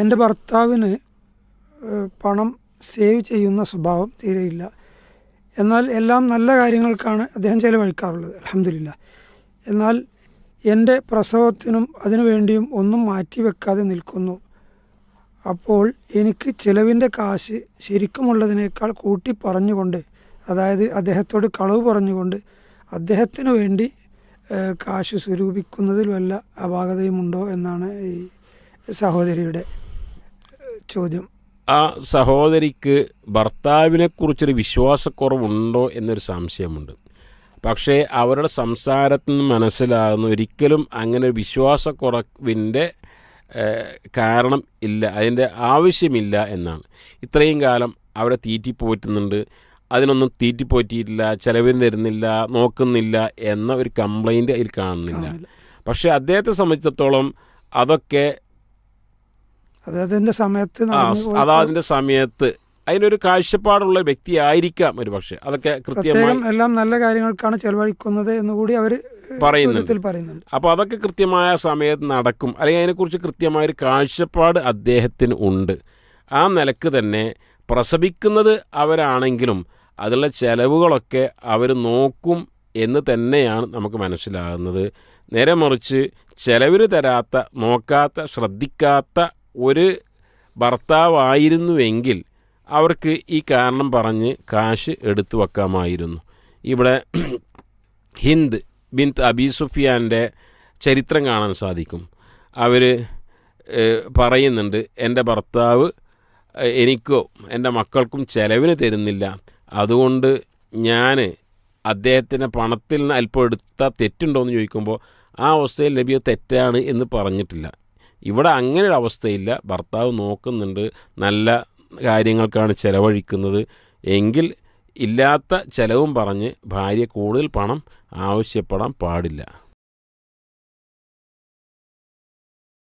എന്റെ ഭർത്താവിന് പണം സേവ് ചെയ്യുന്ന സ്വഭാവം തീരെയില്ല. എന്നാൽ എല്ലാം നല്ല കാര്യങ്ങൾക്കാണ് അദ്ദേഹം ചിലവഴിക്കാറുള്ളത് അലഹമില്ല എന്നാൽ എന്റെ പ്രസവത്തിനും അതിനുവേണ്ടിയും ഒന്നും മാറ്റിവെക്കാതെ നിൽക്കുന്നു. അപ്പോൾ എനിക്ക് ചിലവിന്റെ കാശ് ശരിക്കുമുള്ളതിനേക്കാൾ കൂട്ടി പറഞ്ഞുകൊണ്ട് അതായത് അദ്ദേഹത്തോട് കളവ് പറഞ്ഞുകൊണ്ട് അദ്ദേഹത്തിനു വേണ്ടി കാശ് സ്വരൂപിക്കുന്നതിൽ വല്ല അപാകതയുമുണ്ടോ എന്നാണ് ഈ സഹോദരിയുടെ ചോദ്യം. ആ സഹോദരിക്ക് ഭർത്താവിനെക്കുറിച്ചൊരു വിശ്വാസക്കുറവുണ്ടോ എന്നൊരു സംശയമുണ്ട്. പക്ഷേ അവരുടെ സംസാരത്തിൽ നിന്ന് മനസ്സിലാകുന്ന ഒരിക്കലും അങ്ങനെ ഒരു വിശ്വാസക്കുറവിന്റെ കാരണം ഇല്ല. അതിന്റെ ആവശ്യമില്ല എന്നാണ്. ഇത്രയും കാലം അവരെ തീറ്റിപ്പോറ്റുന്നുണ്ട്. അതിനൊന്നും തീറ്റിപ്പോറ്റിയിട്ടില്ല ചിലവിന് തരുന്നില്ല നോക്കുന്നില്ല എന്ന ഒരു കംപ്ലൈന്റ് അതിൽ കാണുന്നില്ല. പക്ഷേ അദ്ദേഹത്തെ സംബന്ധിച്ചിടത്തോളം അതൊക്കെ അത് അതിന്റെ സമയത്ത് അതാ അതിന്റെ സമയത്ത് അതിനൊരു കാഴ്ചപ്പാടുള്ള വ്യക്തിയായിരിക്കാം ഒരു പക്ഷേ. അതൊക്കെ കൃത്യമായി എല്ലാം നല്ല കാര്യങ്ങൾക്കാണ് ചെലവഴിക്കുന്നത് എന്ന് കൂടി അവർ പറയുന്നുണ്ട്. അപ്പോൾ അതൊക്കെ കൃത്യമായ സമയത്ത് നടക്കും. അല്ലെങ്കിൽ അതിനെക്കുറിച്ച് കൃത്യമായൊരു കാഴ്ചപ്പാട് അദ്ദേഹത്തിന് ഉണ്ട്. ആ നിലയ്ക്ക് തന്നെ പ്രസവിക്കുന്നത് അവരാണെങ്കിലും അതിലുള്ള ചെലവുകളൊക്കെ അവർ നോക്കും എന്ന് തന്നെയാണ് നമുക്ക് മനസ്സിലാകുന്നത്. നേരെ മറിച്ച് ചെലവിന് തരാത്ത നോക്കാത്ത ശ്രദ്ധിക്കാത്ത ഒരു ഭർത്താവായിരുന്നുവെങ്കിൽ അവർക്ക് ഈ കാരണം പറഞ്ഞ് കാശ് എടുത്തു വെക്കാമായിരുന്നു. ഇവിടെ ഹിന്ദ് ബിന്ത് അബി സുഫിയാന്റെ ചരിത്രം കാണാൻ സാധിക്കും. അവർ പറയുന്നുണ്ട് എന്റെ ഭർത്താവ് എനിക്കോ എന്റെ മക്കൾക്കും ചെലവിന് തരുന്നില്ല. അതുകൊണ്ട് ഞാൻ അദ്ദേഹത്തിന്റെ പണത്തിൽ നിന്ന് അല്പം എടുത്ത തെറ്റുണ്ടോ എന്ന് ചോദിക്കുമ്പോൾ ആ അവസ്ഥയിൽ ലഭ്യ തെറ്റാണ് എന്ന് പറഞ്ഞിട്ടില്ല. ഇവിടെ അങ്ങനെ ഒരു അവസ്ഥയില്ല. ഭർത്താവ് നോക്കുന്നുണ്ട്. നല്ല കാര്യങ്ങൾക്കാണ് ചിലവഴിക്കുന്നത്. എങ്കിൽ ഇല്ലാത്ത ചിലവും പറഞ്ഞ് ഭാര്യ കൂടുതൽ പണം ആവശ്യപ്പെടാൻ പാടില്ല.